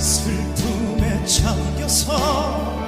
슬픔에 잠겨서